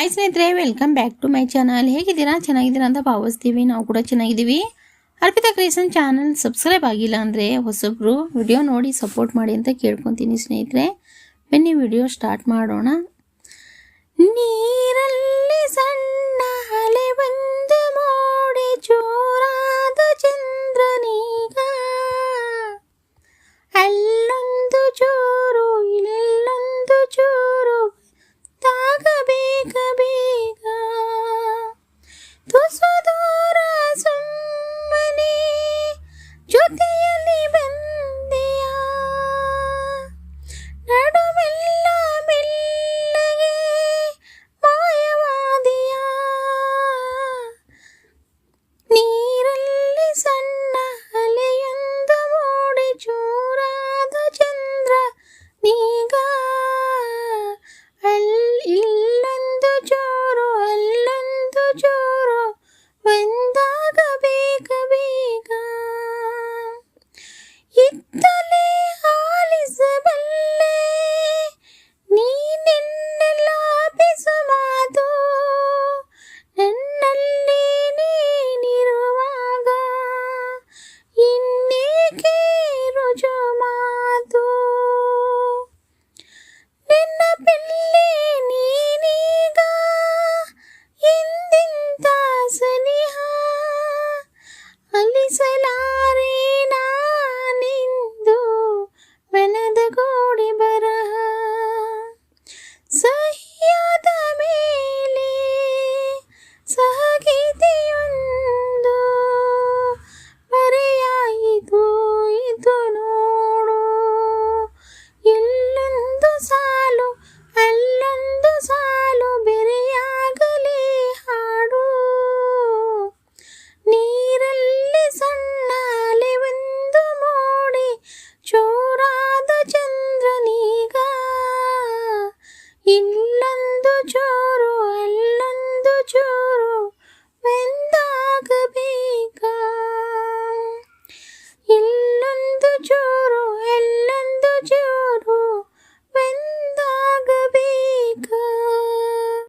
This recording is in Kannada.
ಹಾಯ್ ಸ್ನೇಹಿತರೆ welcome back to my channel ಹೇಗಿದ್ದೀರಾ? ಚೆನ್ನಾಗಿದ್ದೀರಾ ಅಂತ ಭಾವಿಸ್ತೀವಿ. ನಾವು ಕೂಡ ಚೆನ್ನಾಗಿದ್ದೀವಿ. ಅರ್ಪಿತಾ ಕ್ರಿಯೇಷನ್ ಚಾನಲ್ ಸಬ್ಸ್ಕ್ರೈಬ್ ಆಗಿಲ್ಲ ಅಂದರೆ ಹೊಸಬ್ರು ವಿಡಿಯೋ ನೋಡಿ ಸಪೋರ್ಟ್ ಮಾಡಿ ಅಂತ ಕೇಳ್ಕೊತೀನಿ ಸ್ನೇಹಿತರೆ. ಬನ್ನಿ ವಿಡಿಯೋ ಸ್ಟಾರ್ಟ್ ಮಾಡೋಣ. ನೀರಲ್ಲಿ ಸಣ್ಣ In